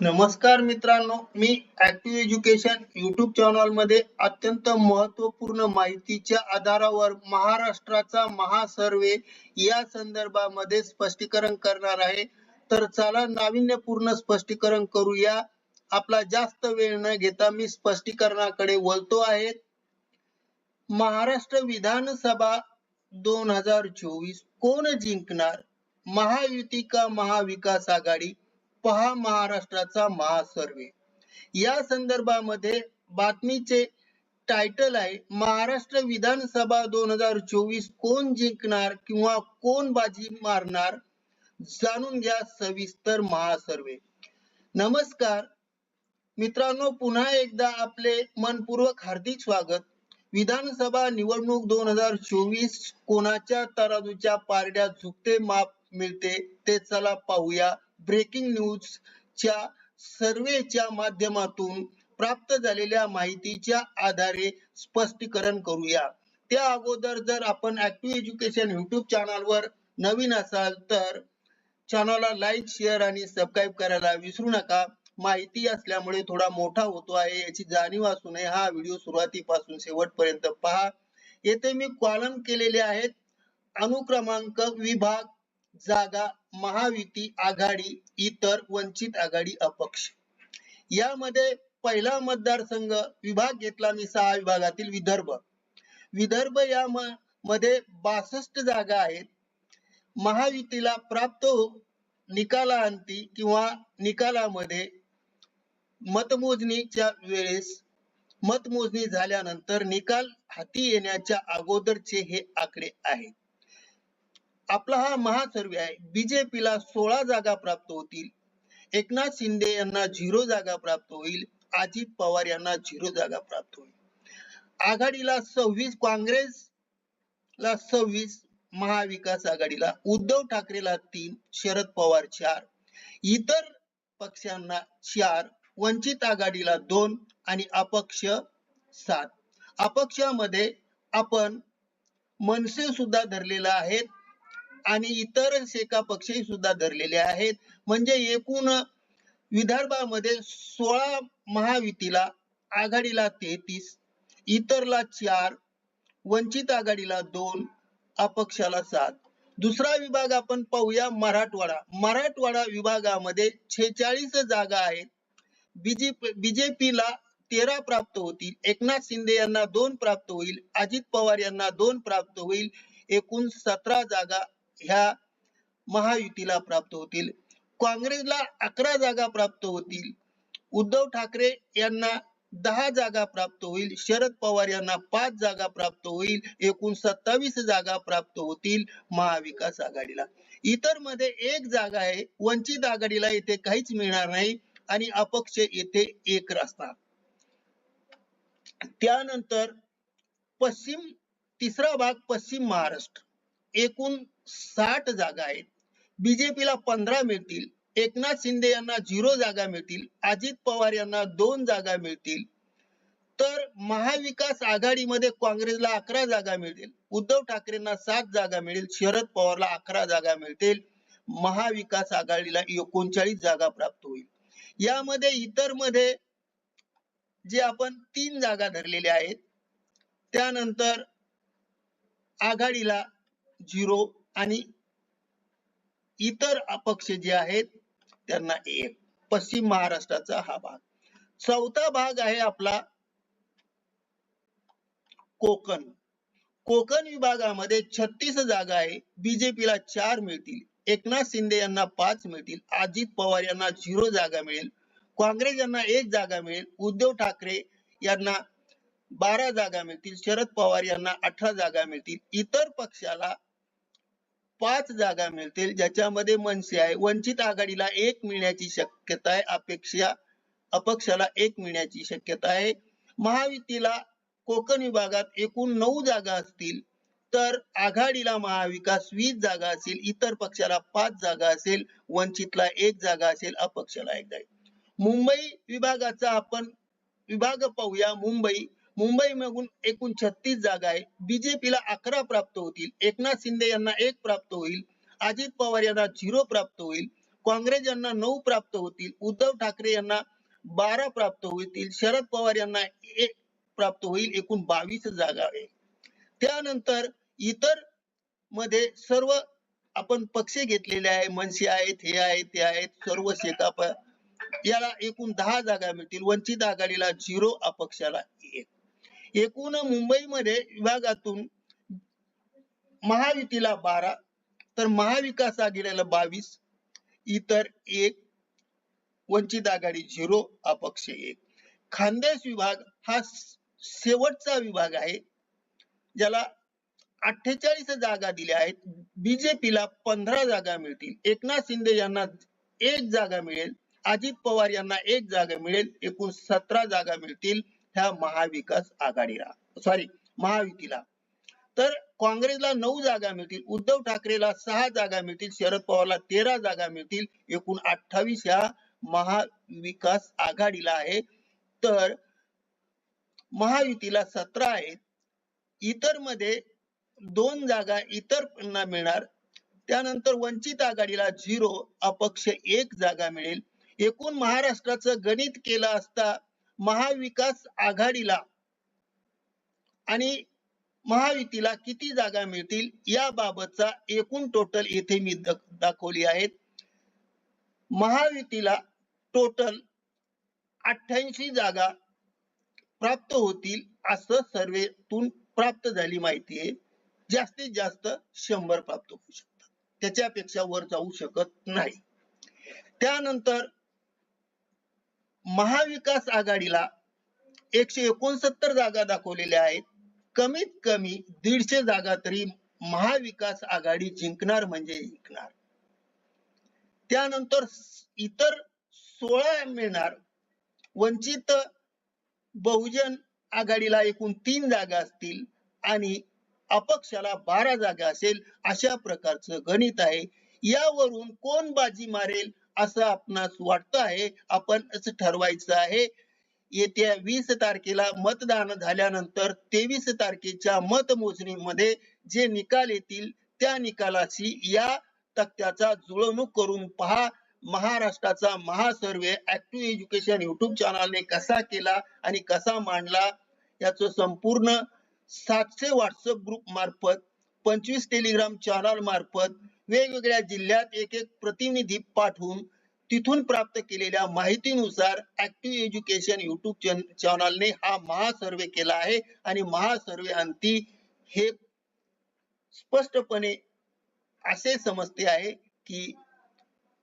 नमस्कार मित्रांनो मी ऍक्टिव्ह एज्युकेशन युट्यूब चॅनलमध्ये अत्यंत महत्त्वपूर्ण माहितीच्या आधारावर महाराष्ट्राचा महासर्वे या संदर्भामध्ये स्पष्टीकरण करणार आहे. तर चला नाविन्यपूर्ण स्पष्टीकरण करूया. आपला जास्त वेळ न घेता मी स्पष्टीकरणाकडे वळतो आहे. महाराष्ट्र विधानसभा दोन हजार चोवीस कोण जिंकणार? महायुती का महाविकास आघाडी? पहा महाराष्ट्राचा महासर्वे. या संदर्भामध्ये बातमीचे टायटल आहे महाराष्ट्र विधानसभा दोन हजार चोवीस कोण जिंकणार किंवा कोण बाजी मारणार जाणून घ्या सविस्तर महासर्वे. नमस्कार. मित्रांनो पुन्हा एकदा आपले मनपूर्वक हार्दिक स्वागत. विधानसभा निवडणूक दोन हजार चोवीस कोणाच्या तराजूच्या पारड्या झुकते माप मिळते ते चला पाहूया. ब्रेकिंग न्यूज च्या सर्वेच्या माध्यमातून प्राप्त झालेल्या माहितीच्या आधारे स्पष्टीकरण करूया. त्या अगोदर जर आपण ऍक्टिव्ह एज्युकेशन युट्यूब चॅनलवर नवीन असाल तर चॅनलला लाईक शेअर आणि सबस्क्राईब करायला विसरू नका. माहिती असल्यामुळे थोडा मोठा होतो आहे याची जाणीव असू नये. हा व्हिडिओ सुरुवातीपासून शेवटपर्यंत पहा. येथे मी कॉलम केलेले आहेत अनुक्रमांक विभाग जागा महायुती आघाडी इतर वंचित आघाडी अपक्ष. यामध्ये पहिला मतदारसंघ विभाग घेतला मी सहा विभागातील विदर्भ. विदर्भ या मध्ये बासष्ट जागा आहेत. महायुतीला प्राप्त हो, निकालाअंती किंवा निकालामध्ये मतमोजणीच्या वेळेस मतमोजणी झाल्यानंतर निकाल हाती येण्याच्या अगोदरचे हे आकडे आहेत. आपला हा महासर्वे आहे. बीजेपीला सोळा जागा प्राप्त होतील. एकनाथ शिंदे यांना झिरो जागा प्राप्त होईल. अजित पवार यांना झिरो जागा प्राप्त होईल. आघाडीला सव्वीस काँग्रेस ला सव्वीस महाविकास आघाडीला उद्धव ठाकरेला तीन शरद पवार चार. इतर पक्षांना चार वंचित आघाडीला दोन आणि अपक्ष सात. अपक्षामध्ये आपण मनसे सुद्धा धरलेला आहेत. आणि इतर शेका पक्षही सुद्धा धरलेले आहेत. म्हणजे एकूण विदर्भामध्ये सोळा महायुतीला आघाडीला तेहतीस इतरला चार वंचित आघाडीला दोन अपक्षाला सात. दुसरा विभाग आपण पाहूया मराठवाडा. मराठवाडा विभागामध्ये छेचाळीस जागा आहेत. बीजेपी बीजेपीला तेरा प्राप्त होतील. एकनाथ शिंदे यांना दोन प्राप्त होईल. अजित पवार यांना दोन प्राप्त होईल. एकूण सतरा जागा ह्या महायुतीला प्राप्त होतील. काँग्रेसला अकरा जागा प्राप्त होतील. उद्धव ठाकरे यांना दहा जागा प्राप्त होईल. शरद पवार यांना पाच जागा प्राप्त होईल. एकूण सत्तावीस जागा प्राप्त होतील महाविकास आघाडीला. इतरमध्ये एक जागा आहे. वंचित आघाडीला येथे काहीच मिळणार नाही आणि अपक्ष येथे एक असणार त्यानंतर पश्चिम तिसरा भाग पश्चिम महाराष्ट्र. एकूण साठ जागा आहेत. बीजेपीला पंधरा मिळतील. एकनाथ शिंदे यांना झिरो जागा मिळतील. अजित पवार यांना दोन जागा मिळतील. तर महाविकास आघाडीमध्ये काँग्रेसला अकरा जागा मिळतील. उद्धव ठाकरेंना सात जागा मिळेल. शरद पवारला अकरा जागा मिळतील. महाविकास आघाडीला एकोणचाळीस जागा प्राप्त होईल. यामध्ये इतरमध्ये जे आपण तीन जागा धरलेल्या आहेत त्यानंतर आघाडीला झिरो आणि इतर अपक्ष जे आहेत त्यांना एक पश्चिम महाराष्ट्राचा हा भाग. चौथा भाग आहे आपला कोकण. कोकण विभागामध्ये छत्तीस जागा आहे. बीजेपीला चार मिळतील. एकनाथ शिंदे यांना पाच मिळतील. अजित पवार यांना झिरो जागा मिळेल. काँग्रेस यांना एक जागा मिळेल. उद्धव ठाकरे यांना बारा जागा मिळतील. शरद पवार यांना अठरा जागा मिळतील. इतर पक्षाला पाच जागा मिळतील ज्याच्यामध्ये मनसे आहे. वंचित आघाडीला एक मिळण्याची शक्यता आहे अपेक्षा अपक्षाला एक मिळण्याची शक्यता आहे. महायुतीला कोकण विभागात एकूण नऊ जागा असतील तर आघाडीला महाविकास वीस जागा असेल इतर पक्षाला पाच जागा असेल वंचितला एक जागा असेल अपक्षाला एक जागा. मुंबई विभागाचा आपण विभाग पाहूया. मुंबई मुंबई मधून एकूण छत्तीस जागा आहे बीजेपीला अकरा प्राप्त होतील. एकनाथ शिंदे यांना एक प्राप्त होईल. अजित पवार यांना झिरो प्राप्त होईल. काँग्रेस यांना नऊ प्राप्त होतील. उद्धव ठाकरे यांना बारा प्राप्त होतील. शरद पवार यांना एक प्राप्त होईल. एकूण बावीस जागा आहे त्यानंतर इतरमध्ये सर्व आपण पक्ष घेतलेले आहे. मनसे आहेत हे आहेत ते आहेत. सर्व शेकाप याला एकूण दहा जागा मिळतील. वंचित आघाडीला झिरो अपक्षाला एक. एकूण मुंबईमध्ये विभागातून महायुतीला बारा तर महाविकास आघाडीला बावीस इतर एक वंचित आघाडी झिरो अपक्ष एक. खानदेश विभाग हा शेवटचा विभाग आहे ज्याला अठ्ठेचाळीस जागा दिल्या आहेत. बीजेपीला पंधरा जागा मिळतील. एकनाथ शिंदे यांना एक जागा मिळेल. अजित पवार यांना एक जागा मिळेल. एकूण सतरा जागा मिळतील. ह्या महाविकास आघाडीला सॉरी महायुतीला. तर काँग्रेसला नऊ जागा मिळतील उद्धव ठाकरेला सहा जागा मिळतील शरद पवारला तेरा जागा मिळतील एकूण अठ्ठावीस ह्या महाविकास आघाडीला आहे. तर महायुतीला सतरा आहेत. इतरमध्ये दोन जागा इतर मिळणार. त्यानंतर वंचित आघाडीला झिरो अपक्ष एक जागा मिळेल. एकूण महाराष्ट्राचं गणित केलं असता महाविकास आघाडीला आणि महायुतीला किती जागा मिळतील याबाबतचा एकूण टोटल येथे मी दाखवली आहेत. महायुतीला टोटल अठ्ठ्याऐंशी जागा प्राप्त होतील असं सर्वेतून प्राप्त झाली माहिती आहे. जास्तीत जास्त शंभर प्राप्त होऊ शकतात. त्याच्यापेक्षा वर जाऊ शकत नाही. त्यानंतर महाविकास आघाडीला एकशे एकोणसत्तर जागा दाखवलेल्या आहेत. कमीत कमी दीडशे जागा तरी महाविकास आघाडी जिंकणार म्हणजे जिंकणार. त्यानंतर इतर सोळा मिळणार. वंचित बहुजन आघाडीला एकूण तीन जागा असतील आणि अपक्षाला बारा जागा असेल अशा प्रकारचं गणित आहे. यावरून कोण बाजी मारेल असं आपणास वाटत आहे आपण असं ठरवायचं आहे. येत्या वीस तारखेला मतदान झाल्यानंतर तेवीस तारखेच्या मतमोजणीमध्ये जे निकाल येतील त्या निकालाशी या तक्त्याचा जुळवणूक करून पहा. महाराष्ट्राचा महासर्वे ऍक्टिव्ह एज्युकेशन युट्यूब चॅनलने कसा केला आणि कसा मांडला याचं संपूर्ण सातशे व्हॉट्सअप ग्रुप मार्फत पंचवीस टेलिग्राम चॅनल मार्फत वेगवेगळ्या जिल्ह्यात एक एक प्रतिनिधी पाठवून तिथून प्राप्त केलेल्या माहितीनुसार ऍक्टिव्ह एज्युकेशन युट्यूब चॅनलने हा महासर्वे केला आहे आणि महासर्वे अंती हे स्पष्टपणे असे समजते आहे की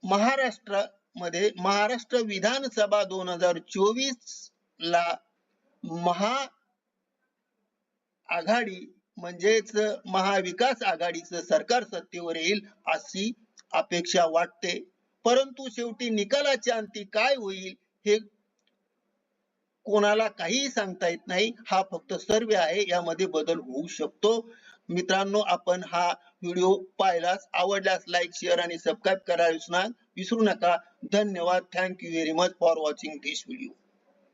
महाराष्ट्रामध्ये महाराष्ट्र विधानसभा दोन हजार चोवीस ला महा आघाडी म्हणजेच महाविकास आघाडीचं सरकार सत्तेवर येईल अशी अपेक्षा वाटते. परंतु शेवटी निकालाच्या अंती काय होईल हे कोणाला काहीही सांगता येत नाही. हा फक्त सर्वे आहे. यामध्ये बदल होऊ शकतो. मित्रांनो आपण हा व्हिडिओ पाहिलास आवडल्यास लाईक शेअर आणि सबस्क्राईब करायला विसरू नका. धन्यवाद. Thank you very much for watching this video